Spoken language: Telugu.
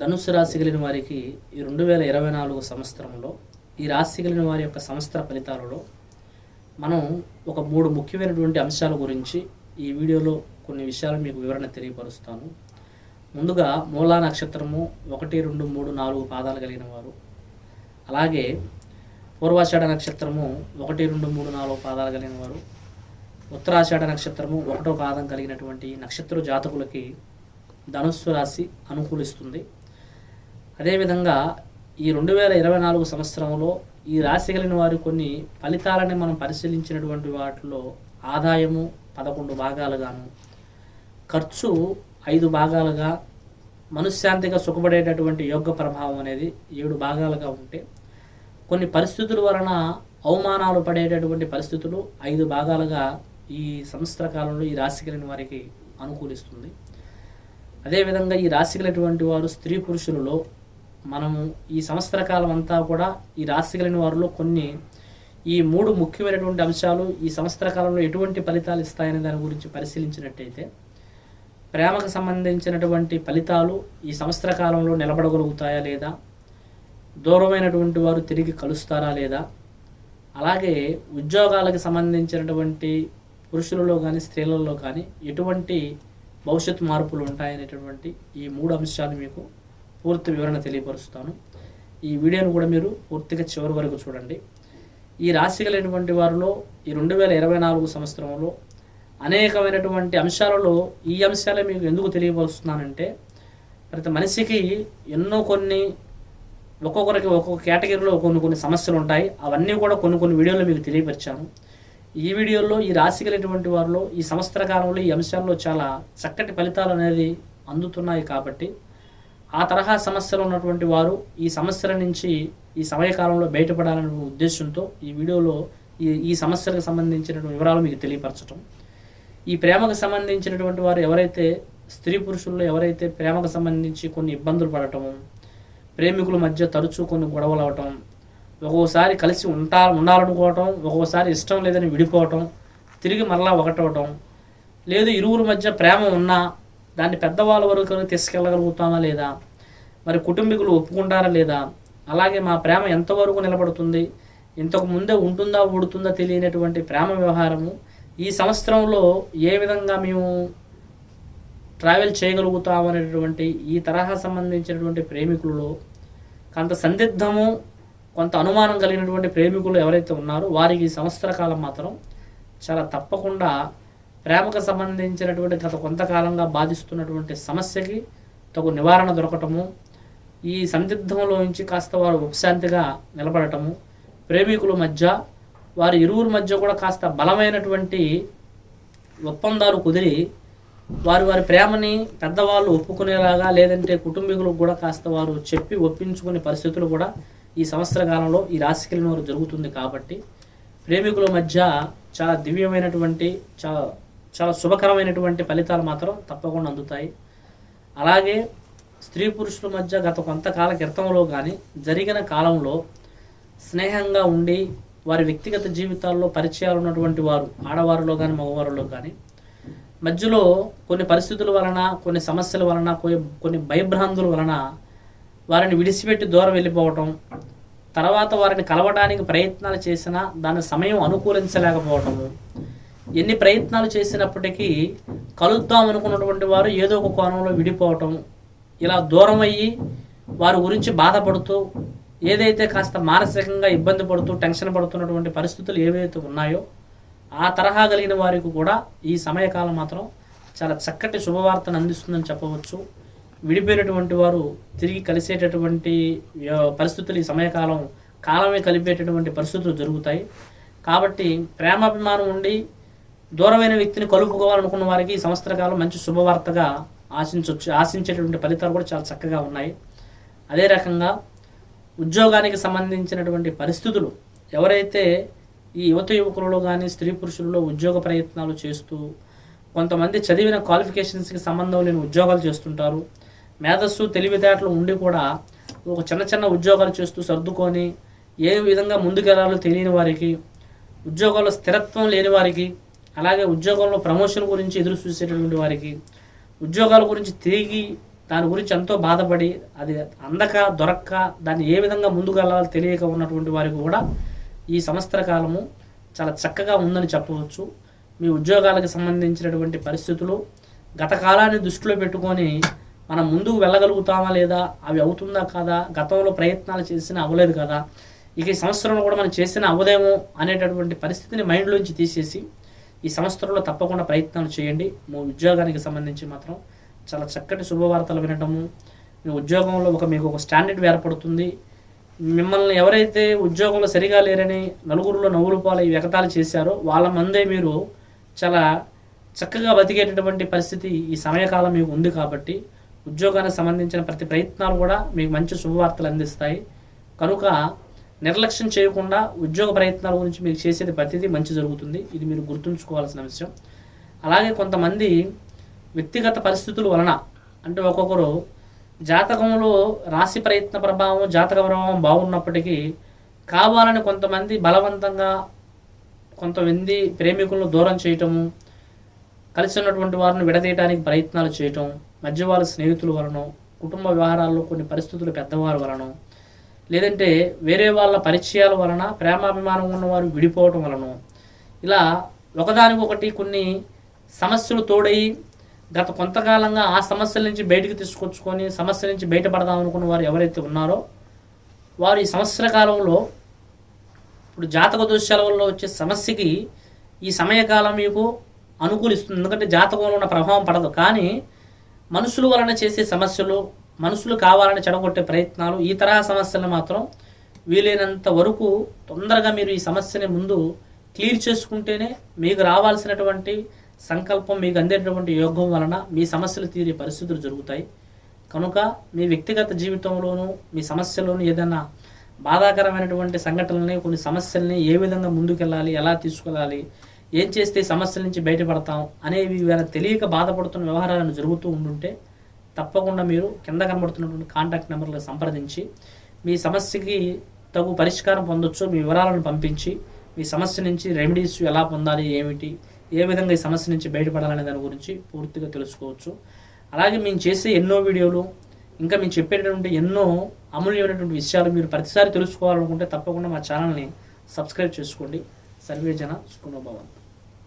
ధనుసు రాశి కలిగిన వారికి ఈ రెండు వేల ఇరవై నాలుగు సంవత్సరంలో ఈ రాశి కలిగిన వారి యొక్క సంవత్సర ఫలితాలలో మనం ఒక మూడు ముఖ్యమైనటువంటి అంశాల గురించి ఈ వీడియోలో కొన్ని విషయాలు మీకు వివరణ తెలియపరుస్తాను. ముందుగా మూలా నక్షత్రము ఒకటి రెండు మూడు నాలుగు పాదాలు కలిగిన వారు. అలాగే పూర్వాషాఢ నక్షత్రము ఒకటి రెండు మూడు నాలుగు పాదాలు కలిగిన వారు. ఉత్తరాషాఢ నక్షత్రము ఒకటో పాదం కలిగినటువంటి నక్షత్ర జాతకులకి ధనుస్సు రాశి అనుకూలిస్తుంది. అదేవిధంగా ఈ రెండు వేల ఇరవై నాలుగు సంవత్సరంలో ఈ రాశి కలిగిన వారి కొన్ని ఫలితాలని మనం పరిశీలించినటువంటి వాటిలో ఆదాయము పదకొండు భాగాలుగాను ఖర్చు ఐదు భాగాలుగా మనశ్శాంతిగా సుఖపడేటటువంటి యోగ ప్రభావం అనేది ఏడు భాగాలుగా ఉంటే కొన్ని పరిస్థితుల వలన అవమానాలు పడేటటువంటి పరిస్థితులు ఐదు భాగాలుగా ఈ సంవత్సర కాలంలో ఈ రాశి కలిగిన వారికి అనుకూలిస్తుంది. అదేవిధంగా ఈ రాశి కలిగినటువంటి వారు స్త్రీ పురుషులలో మనము ఈ సంవత్సర కాలం అంతా కూడా ఈ రాశి కలిగిన వారిలో కొన్ని ఈ మూడు ముఖ్యమైనటువంటి అంశాలు ఈ సంవత్సర కాలంలో ఎటువంటి ఫలితాలు ఇస్తాయనే దాని గురించి పరిశీలించినట్టయితే ప్రేమకు సంబంధించినటువంటి ఫలితాలు ఈ సంవత్సర కాలంలో నిలబడగలుగుతాయా లేదా దూరమైనటువంటి వారు తిరిగి కలుస్తారా లేదా అలాగే ఉద్యోగాలకు సంబంధించినటువంటి పురుషులలో కానీ స్త్రీలలో కానీ ఎటువంటి భవిష్యత్ మార్పులు ఉంటాయనేటటువంటి ఈ మూడు అంశాలు మీకు పూర్తి వివరణ తెలియపరుస్తాను. ఈ వీడియోను కూడా మీరు పూర్తిగా చివరి వరకు చూడండి. ఈ రాశి కలిగినటువంటి వారిలో ఈ రెండు వేల ఇరవై నాలుగు సంవత్సరంలో అనేకమైనటువంటి అంశాలలో ఈ అంశాలే మీకు ఎందుకు తెలియపరుస్తున్నానంటే ప్రతి మనిషికి ఎన్నో కొన్ని ఒక్కొక్కరికి ఒక్కొక్క కేటగిరీలో కొన్ని కొన్ని సమస్యలు ఉంటాయి. అవన్నీ కూడా కొన్ని కొన్ని వీడియోలో మీకు తెలియపరిచాను. ఈ వీడియోలో ఈ రాశి కలిగినటువంటి వారిలో ఈ సంవత్సర కాలంలో ఈ అంశాల్లో చాలా చక్కటి ఫలితాలు అనేది అందుతున్నాయి కాబట్టి ఆ తరహా సమస్యలు ఉన్నటువంటి వారు ఈ సమస్యల నుంచి ఈ సమయకాలంలో బయటపడాలనే ఉద్దేశంతో ఈ వీడియోలో ఈ ఈ సమస్యలకు సంబంధించినటువంటి వివరాలు మీకు తెలియపరచటం. ఈ ప్రేమకు సంబంధించినటువంటి వారు ఎవరైతే స్త్రీ పురుషుల్లో ఎవరైతే ప్రేమకు సంబంధించి కొన్ని ఇబ్బందులు పడటము ప్రేమికుల మధ్య తరచూ కొన్ని గొడవలు అవటం ఒక్కోసారి కలిసి ఉంటా ఉండాలనుకోవటం ఒక్కోసారి ఇష్టం లేదని విడిపోవటం తిరిగి మరలా ఒకటవటం లేదు ఇరువుల మధ్య ప్రేమ ఉన్నా దాన్ని పెద్దవాళ్ళ వరకు తీసుకెళ్ళగలుగుతామా లేదా? మరి కుటుంబీకులు ఒప్పుకుంటారా లేదా? అలాగే మా ప్రేమ ఎంతవరకు నిలబడుతుంది? ఇంతకు ముందే ఉంటుందా ఊడుతుందా తెలియనటువంటి ప్రేమ వ్యవహారము ఈ సంవత్సరంలో ఏ విధంగా మేము ట్రావెల్ చేయగలుగుతాం అనేటువంటి ఈ తరహా సంబంధించినటువంటి ప్రేమికులలో కొంత సందిగ్ధము కొంత అనుమానం కలిగినటువంటి ప్రేమికులు ఎవరైతే ఉన్నారో వారికి ఈ సంవత్సర కాలం మాత్రం చాలా తప్పకుండా ప్రేమకు సంబంధించినటువంటి గత కొంతకాలంగా బాధిస్తున్నటువంటి సమస్యకి తగు నివారణ దొరకటము ఈ సందిగ్ధంలో నుంచి కాస్త వారు ఉపశాంతిగా నిలబడటము ప్రేమికుల మధ్య వారి ఇరువురి మధ్య కూడా కాస్త బలమైనటువంటి ఒప్పందాలు కుదిరి వారి వారి ప్రేమని పెద్దవాళ్ళు ఒప్పుకునేలాగా లేదంటే కుటుంబీకులకు కూడా కాస్త వారు చెప్పి ఒప్పించుకునే పరిస్థితులు కూడా ఈ సంవత్సర కాలంలో ఈ రాశికి వారు జరుగుతుంది కాబట్టి ప్రేమికుల మధ్య చాలా దివ్యమైనటువంటి చాలా చాలా శుభకరమైనటువంటి ఫలితాలు మాత్రం తప్పకుండా అందుతాయి. అలాగే స్త్రీ పురుషుల మధ్య గత కొంతకాల క్రితంలో కానీ జరిగిన కాలంలో స్నేహంగా ఉండి వారి వ్యక్తిగత జీవితాల్లో పరిచయాలు ఉన్నటువంటి వారు ఆడవారిలో కానీ మగవారిలో కానీ మధ్యలో కొన్ని పరిస్థితుల వలన కొన్ని సమస్యల వలన కొన్ని కొన్ని భయభ్రాంతుల వలన వారిని విడిచిపెట్టి దూరం వెళ్ళిపోవటం తర్వాత వారిని కలవడానికి ప్రయత్నాలు చేసినా దాని సమయం అనుకూలించలేకపోవటము ఎన్ని ప్రయత్నాలు చేసినప్పటికీ కలుద్దాం అనుకున్నటువంటి వారు ఏదో ఒక కోణంలో విడిపోవటం ఇలా దూరం అయ్యి వారి గురించి బాధపడుతూ ఏదైతే కాస్త మానసికంగా ఇబ్బంది పడుతూ టెన్షన్ పడుతున్నటువంటి పరిస్థితులు ఏవైతే ఉన్నాయో ఆ తరహా కలిగిన వారికి కూడా ఈ సమయకాలం మాత్రం చాలా చక్కటి శుభవార్తను అందిస్తుందని చెప్పవచ్చు. విడిపోయినటువంటి వారు తిరిగి కలిసేటటువంటి పరిస్థితులు ఈ సమయకాలం కాలమే కలిపేటటువంటి పరిస్థితులు జరుగుతాయి. కాబట్టి ప్రేమాభిమానం ఉండి దూరమైన వ్యక్తిని కలుపుకోవాలనుకున్న వారికి ఈ సంవత్సర కాలం మంచి శుభవార్తగా ఆశించవచ్చు ఆశించేటటువంటి ఫలితాలు కూడా చాలా చక్కగా ఉన్నాయి. అదే రకంగా ఉద్యోగానికి సంబంధించినటువంటి పరిస్థితులు ఎవరైతే ఈ యువత యువకులలో కానీ స్త్రీ పురుషులలో ఉద్యోగ ప్రయత్నాలు చేస్తూ కొంతమంది చదివిన క్వాలిఫికేషన్స్కి సంబంధం లేని ఉద్యోగాలు చేస్తుంటారు. మేధస్సు తెలివితేటలు ఉండి కూడా ఒక చిన్న చిన్న ఉద్యోగాలు చేస్తూ సర్దుకొని ఏ విధంగా ముందుకెళ్ళాలో తెలియని వారికి ఉద్యోగాల్లో స్థిరత్వం లేని వారికి అలాగే ఉద్యోగంలో ప్రమోషన్ గురించి ఎదురు చూసేటటువంటి వారికి ఉద్యోగాల గురించి తిరిగి దాని గురించి ఎంతో బాధపడి అది అందక దొరక్క దాన్ని ఏ విధంగా ముందుకు వెళ్ళాలో తెలియక ఉన్నటువంటి వారికి కూడా ఈ సంవత్సర కాలము చాలా చక్కగా ఉందని చెప్పవచ్చు. మీ ఉద్యోగాలకు సంబంధించినటువంటి పరిస్థితులు గత కాలాన్ని దృష్టిలో పెట్టుకొని మనం ముందుకు వెళ్ళగలుగుతామా లేదా అవి అవుతుందా కాదా గతంలో ప్రయత్నాలు చేసినా అవ్వలేదు కదా ఇక ఈ సంవత్సరంలో కూడా మనం చేసినా అవ్వదేమో అనేటటువంటి పరిస్థితిని మైండ్లోంచి తీసేసి ఈ సంవత్సరంలో తప్పకుండా ప్రయత్నాలు చేయండి. మీ ఉద్యోగానికి సంబంధించి మాత్రం చాలా చక్కటి శుభవార్తలు వినటము మీ ఉద్యోగంలో ఒక మీకు ఒక స్టాండర్డ్ ఏర్పడుతుంది. మిమ్మల్ని ఎవరైతే ఉద్యోగంలో సరిగా లేరని నలుగురిలో నవ్వులు పాలు ఎగతాళి చేశారో వాళ్ళ మందే మీరు చాలా చక్కగా బతికేటటువంటి పరిస్థితి ఈ సమయకాలం మీకు ఉంది కాబట్టి ఉద్యోగానికి సంబంధించిన ప్రతి ప్రయత్నాలు కూడా మీకు మంచి శుభవార్తలు అందిస్తాయి. కనుక నిర్లక్ష్యం చేయకుండా ఉద్యోగ ప్రయత్నాల గురించి మీరు చేసేది ప్రతిదీ మంచి జరుగుతుంది. ఇది మీరు గుర్తుంచుకోవాల్సిన విషయం. అలాగే కొంతమంది వ్యక్తిగత పరిస్థితుల వలన అంటే ఒక్కొక్కరు జాతకంలో రాశి ప్రయత్న ప్రభావం జాతక ప్రభావం బాగున్నప్పటికీ కావాలని కొంతమంది బలవంతంగా కొంతమంది ప్రేమికులను దూరం చేయటము కలిసి ఉన్నటువంటి వారిని విడదీయడానికి ప్రయత్నాలు చేయటం మధ్య వాళ్ళ స్నేహితుల వలన కుటుంబ వ్యవహారాల్లో కొన్ని పరిస్థితులు పెద్దవారి వలన లేదంటే వేరే వాళ్ళ పరిచయాల వలన ప్రేమాభిమానం ఉన్నవారు విడిపోవటం వలన. ఇలా ఒకదానికొకటి కొన్ని సమస్యలు తోడయి గత కొంతకాలంగా ఆ సమస్యల నుంచి బయటకు తీసుకొచ్చుకొని సమస్య నుంచి బయటపడదాం అనుకున్న వారు ఎవరైతే ఉన్నారో వారు ఈ సంవత్సర కాలంలో ఇప్పుడు జాతక దోషాల వల్ల వచ్చే సమస్యకి ఈ సమయకాలం మీకు అనుకూలిస్తుంది. ఎందుకంటే జాతకంలో ఉన్న ప్రభావం పడదు. కానీ మనుషుల వలన చేసే సమస్యలు మనసులు కావాలని చెడగొట్టే ప్రయత్నాలు ఈ తరహా సమస్యలను మాత్రం వీలైనంత వరకు తొందరగా మీరు ఈ సమస్యని ముందు క్లియర్ చేసుకుంటేనే మీకు రావాల్సినటువంటి సంకల్పం మీకు అందేటటువంటి యోగం వలన మీ సమస్యలు తీరే పరిస్థితులు జరుగుతాయి. కనుక మీ వ్యక్తిగత జీవితంలోనూ మీ సమస్యలోనూ ఏదైనా బాధాకరమైనటువంటి సంఘటనల్ని కొన్ని సమస్యల్ని ఏ విధంగా ముందుకెళ్ళాలి ఎలా తీసుకెళ్ళాలి ఏం చేస్తే సమస్యల నుంచి బయటపడతాం అనేవి ఇవాళ తెలియక బాధపడుతున్న వ్యవహారాలను జరుగుతూ ఉండుంటే తప్పకుండా మీరు కింద కనబడుతున్నటువంటి కాంటాక్ట్ నెంబర్లకు సంప్రదించి మీ సమస్యకి తగు పరిష్కారం పొందొచ్చు మీ వివరాలను పంపించి మీ సమస్య నుంచి రెమెడీస్ ఎలా పొందాలి ఏమిటి ఏ విధంగా ఈ సమస్య నుంచి బయటపడాలనే దాని గురించి పూర్తిగా తెలుసుకోవచ్చు. అలాగే మేము చేసే ఎన్నో వీడియోలు ఇంకా మేము చెప్పేటటువంటి ఎన్నో అమూల్యమైనటువంటి విషయాలు మీరు ప్రతిసారి తెలుసుకోవాలనుకుంటే తప్పకుండా మా ఛానల్ని సబ్స్క్రైబ్ చేసుకోండి. సర్వే జన సుఖనోభవం